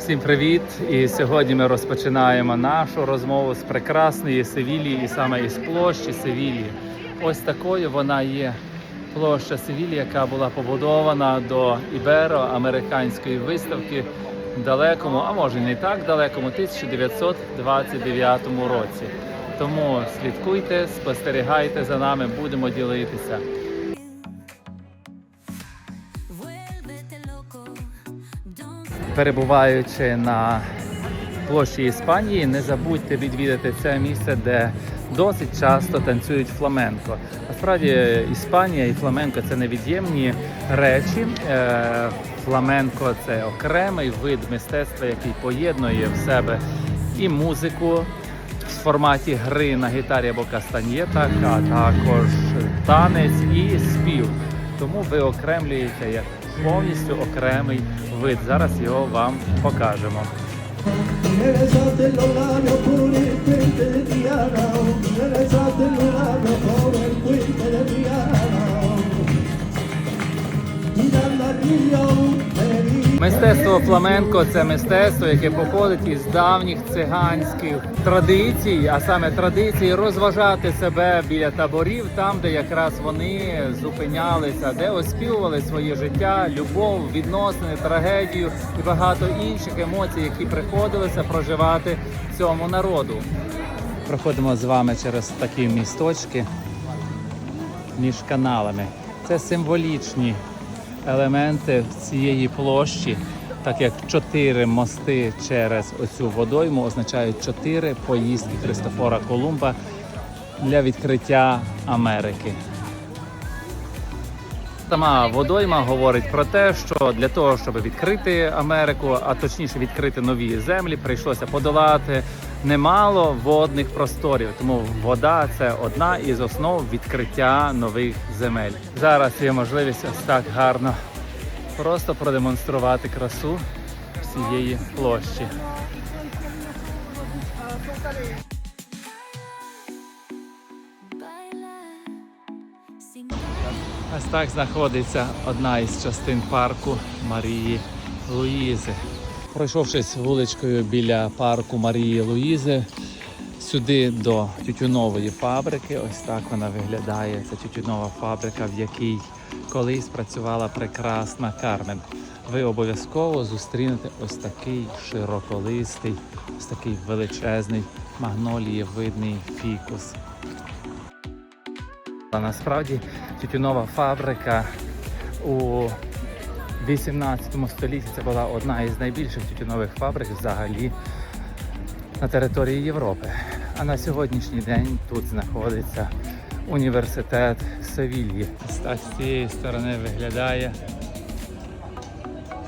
Всім привіт! І сьогодні ми розпочинаємо нашу розмову з прекрасної Севілії, і саме із площі Севілії. Ось такою вона є площа Севілії, яка була побудована до іберо-американської виставки в далекому, а може не так далекому, 1929 році. Тому слідкуйте, спостерігайте за нами, будемо ділитися. Перебуваючи на площі Іспанії, не забудьте відвідати це місце, де досить часто танцюють фламенко. Насправді Іспанія і фламенко це невід'ємні речі. Е, Фламенко це окремий вид мистецтва, який поєднує в себе і музику в форматі гри на гітарі або кастаньєтах, а також танець і спів. Тому ви окремлюєте як повністю окремий вид. Зараз його вам покажемо. Мистецтво фламенко це мистецтво, яке походить із давніх циганських традицій, а саме традиції розважати себе біля таборів, там, де якраз вони зупинялися, де оспівували своє життя, любов, відносини, трагедію і багато інших емоцій, які приходилося проживати цьому народу. Проходимо з вами через такі місточки між каналами. Це символічні елементи цієї площі, так як чотири мости через оцю водойму означають чотири поїздки Христофора Колумба для відкриття Америки. Сама водойма говорить про те, що для того, щоб відкрити Америку, а точніше відкрити нові землі, прийшлося подолати немало водних просторів. Тому вода це одна із основ відкриття нових земель. Зараз є можливість ось так гарно просто продемонструвати красу всієї площі. Ось так знаходиться одна із частин парку Марії Луїзи. Пройшовшись вуличкою біля парку Марії Луїзи, сюди до тютюнової фабрики. Ось так вона виглядає. Це тютюнова фабрика, в якій колись працювала прекрасна Кармен. Ви обов'язково зустрінете ось такий широколистий, ось такий величезний магнолієвидний фікус. А насправді тютюнова фабрика у 18 столітті це була одна із найбільших тютюнових фабрик взагалі на території Європи. А на сьогоднішній день тут знаходиться університет Севільї. З цієї сторони виглядає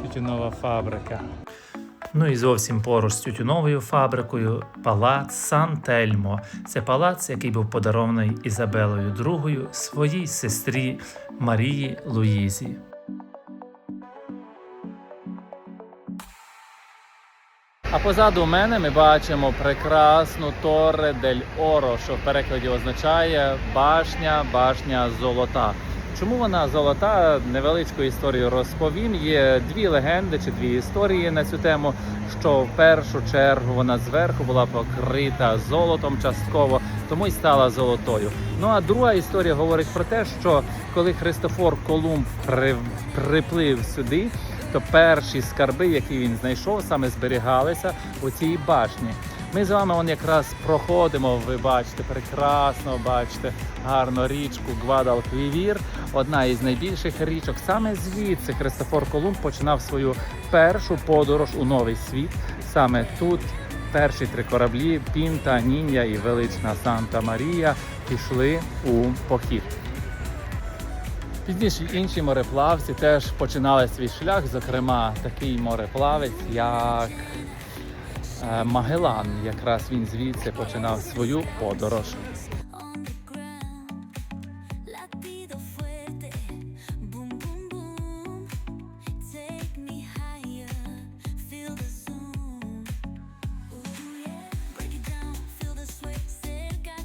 тютюнова фабрика. Ну і зовсім поруч з тютюновою фабрикою палац Сан-Тельмо. Це палац, який був подарований Ізабелою II своїй сестрі Марії Луїзі. А позаду мене ми бачимо прекрасну Торре дель Оро, що в перекладі означає башня, башня золота. Чому вона золота? Невеличку історію розповім. Є дві легенди чи дві історії на цю тему. Що в першу чергу вона зверху була покрита золотом частково, тому й стала золотою. Ну а друга історія говорить про те, що коли Христофор Колумб при... приплив сюди, то перші скарби, які він знайшов, саме зберігалися у цій башні. Ми з вами он якраз проходимо. Ви бачите прекрасно, бачите гарну річку Гвадалквівір, одна із найбільших річок. Саме звідси Христофор Колумб починав свою першу подорож у новий світ. Саме тут перші три кораблі Пінта, Ніння і велична Санта Марія пішли у похід. Пізніше інші мореплавці теж починали свій шлях, зокрема такий мореплавець, як е, Магелан. Якраз він звідси починав свою подорож.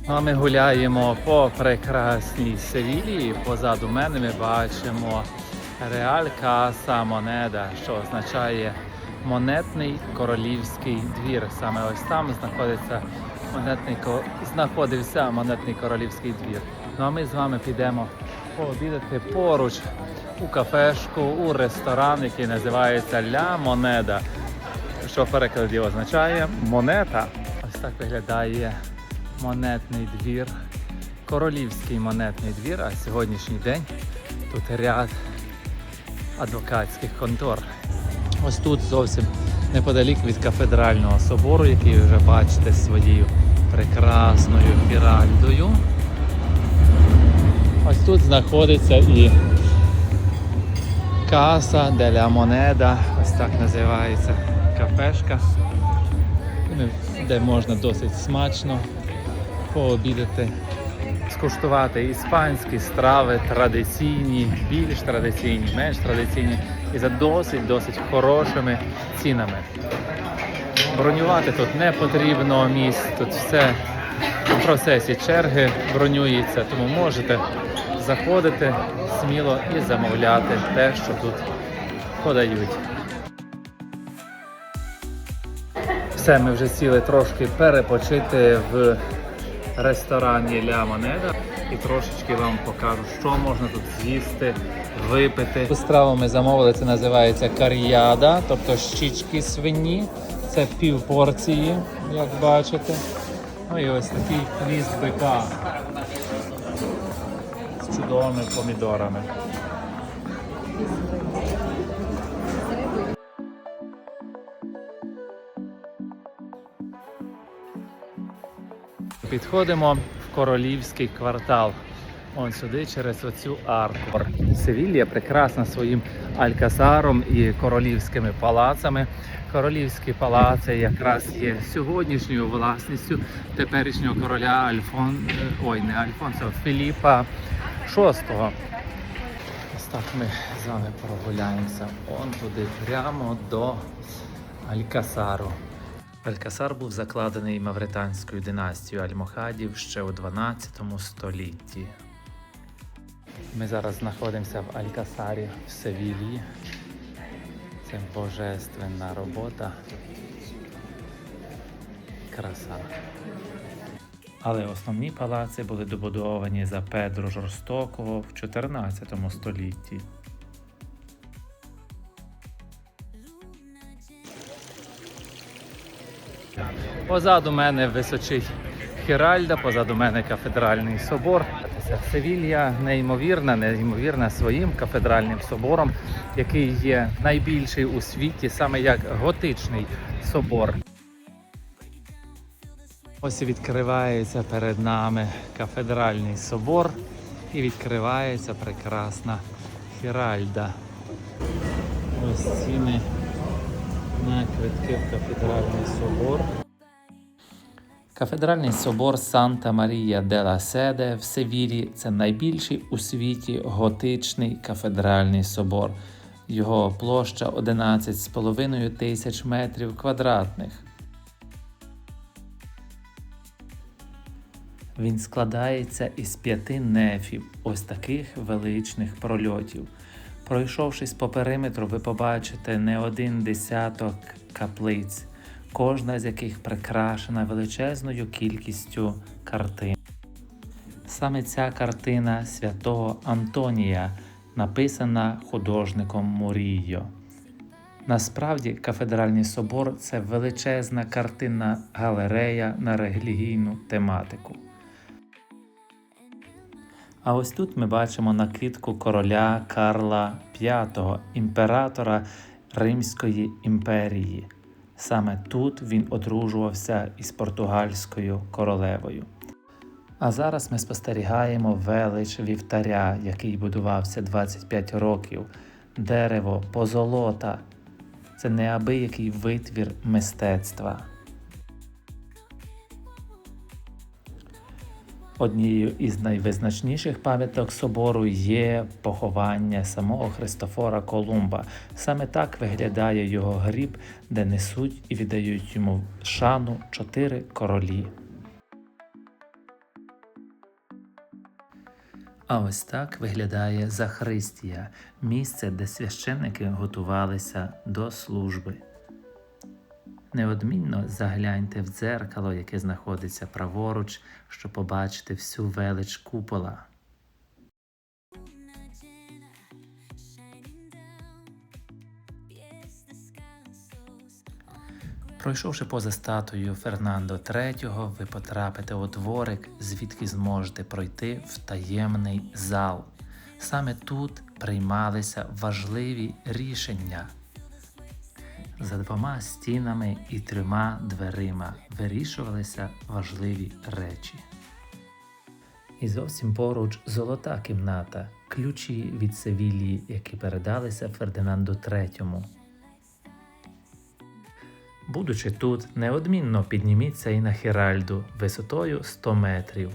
А ми гуляємо по прекрасній Севілії. Позаду мене ми бачимо Реаль Каса Монеда, що означає монетний королівський двір. Саме ось там знаходиться монетний знаходився монетний королівський двір. Ну а ми з вами підемо пообідати поруч у кафешку, у ресторан, який називається Ля Монеда, що в перекладі означає монета. Ось так виглядає монетний двір, королівський монетний двір. А сьогоднішній день тут ряд адвокатських контор. Ось тут зовсім неподалік від кафедрального собору, який ви вже бачите своєю прекрасною фіральдою. Ось тут знаходиться і Каса деля Монеда, ось так називається кафешка, де можна досить смачно пообідати, скуштувати іспанські страви, традиційні, більш традиційні, менш традиційні і за досить досить хорошими цінами. Бронювати тут не потрібно місць, тут все в процесі черги бронюється, тому можете заходити сміло і замовляти те, що тут подають. Все, ми вже сіли трошки перепочити в ресторані Ля Монеда і трошечки вам покажу, що можна тут з'їсти, випити. Страву ми замовили, це називається кар'яда, тобто щічки свині. Це пів порції, як бачите. Ну і ось такий хвіст бика з чудовими помідорами. Підходимо в королівський квартал. Он сюди через оцю арку. Севілія прекрасна своїм алькасаром і королівськими палацами. Королівські палаци якраз є сьогоднішньою власністю теперішнього короля Альфон... е, ой, не Альфонсо, Філіпа VI. Ось так ми з вами прогуляємося. Он туди прямо до Алькасару. Алькасар був закладений мавританською династією Альмохадів ще у 12 столітті. Ми зараз знаходимося в Алькасарі в Севілії. Це божественна робота. Краса. Але основні палаци були добудовані за Педро Жорстокого в 14 столітті. Позаду мене височить Хіральда, позаду мене кафедральний собор. Севілья неймовірна, неймовірна своїм кафедральним собором, який є найбільший у світі, саме як готичний собор. Ось відкривається перед нами кафедральний собор і відкривається прекрасна Хіральда. Ось ціни на квитки в кафедральний собор. Кафедральний собор Санта Марія де Седе в Севілі це найбільший у світі готичний кафедральний собор. Його площа 11,5 тисяч метрів квадратних. Він складається із п'яти нефів, ось таких величних прольотів. Пройшовшись по периметру, ви побачите не один десяток каплиць, кожна з яких прикрашена величезною кількістю картин. Саме ця картина святого Антонія написана художником Мурійо. Насправді, кафедральний собор це величезна картинна галерея на релігійну тематику. А ось тут ми бачимо накидку короля Карла V, імператора Римської імперії. Саме тут він одружувався із португальською королевою. А зараз ми спостерігаємо велич вівтаря, який будувався 25 років, дерево, позолота. Це неабиякий витвір мистецтва. Однією із найвизначніших пам'яток собору є поховання самого Христофора Колумба. Саме так виглядає його гріб, де несуть і віддають йому шану чотири королі. А ось так виглядає Захристія, місце, де священники готувалися до служби. Неодмінно загляньте в дзеркало, яке знаходиться праворуч, щоб побачити всю велич купола. Пройшовши поза статуєю Фернандо III, ви потрапите у дворик, звідки зможете пройти в таємний зал. Саме тут приймалися важливі рішення. За двома стінами і трьома дверима вирішувалися важливі речі. І зовсім поруч золота кімната, ключі від Севілії, які передалися Фердинанду III. Будучи тут, неодмінно підніміться і на Хіральду висотою 100 метрів.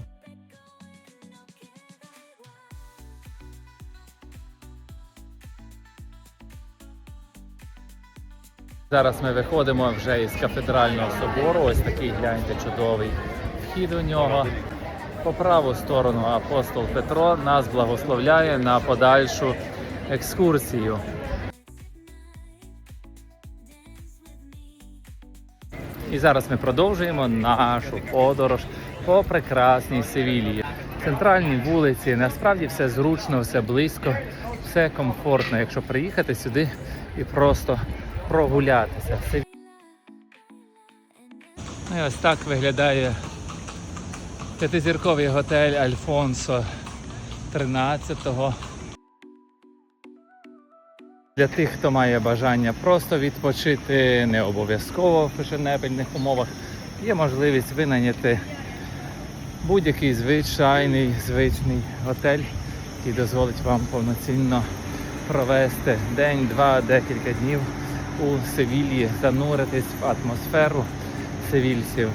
Зараз ми виходимо вже із кафедрального собору. Ось такий гляньте чудовий вхід у нього. По праву сторону апостол Петро нас благословляє на подальшу екскурсію. І зараз ми продовжуємо нашу подорож по прекрасній Севілії. Центральні вулиці, насправді все зручно, все близько, все комфортно, якщо приїхати сюди і просто прогулятися. Ну і ось так виглядає п'ятизірковий готель Альфонсо 13-го. Для тих, хто має бажання просто відпочити, не обов'язково в фешенебельних умовах, є можливість винайняти будь-який звичайний звичний готель, який дозволить вам повноцінно провести день, два, декілька днів у Севілії, зануритись в атмосферу севільців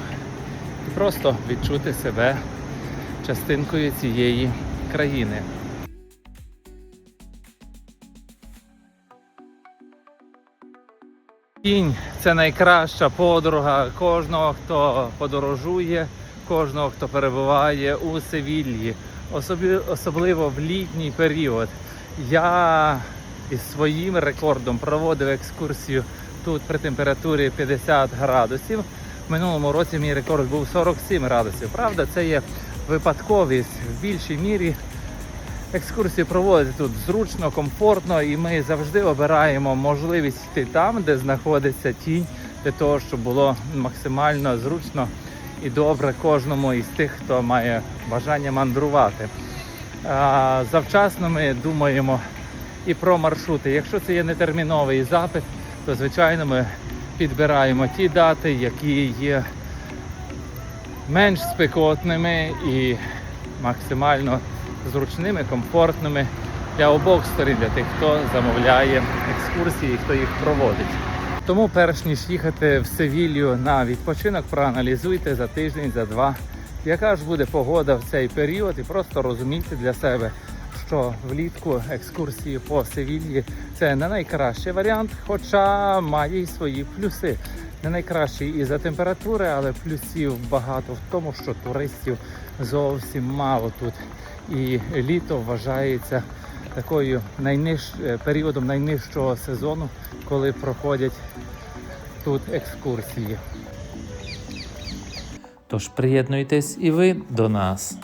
і просто відчути себе частинкою цієї країни. Кінь це найкраща подруга кожного, хто подорожує, кожного, хто перебуває у Севільї, особливо в літній період. Я із своїм рекордом проводив екскурсію тут при температурі 50 градусів. В минулому році мій рекорд був 47 градусів. Правда, це є випадковість в більшій мірі. Екскурсії проводити тут зручно, комфортно, і ми завжди обираємо можливість йти там, де знаходиться тінь, для того, щоб було максимально зручно і добре кожному із тих, хто має бажання мандрувати. Завчасно ми думаємо і про маршрути. Якщо це є нетерміновий запит, то звичайно ми підбираємо ті дати, які є менш спекотними і максимально зручними, комфортними для обох сторін, для тих, хто замовляє екскурсії, хто їх проводить. Тому, перш ніж їхати в Севілью на відпочинок, проаналізуйте за тиждень, за два, яка ж буде погода в цей період, і просто розумійте для себе, що влітку екскурсії по Севільї це не найкращий варіант, хоча має й свої плюси. Не найкращий і за температури, але плюсів багато в тому, що туристів зовсім мало тут. І літо вважається такою найниж... е, періодом найнижчого сезону, коли проходять тут екскурсії. Тож приєднуйтесь і ви до нас.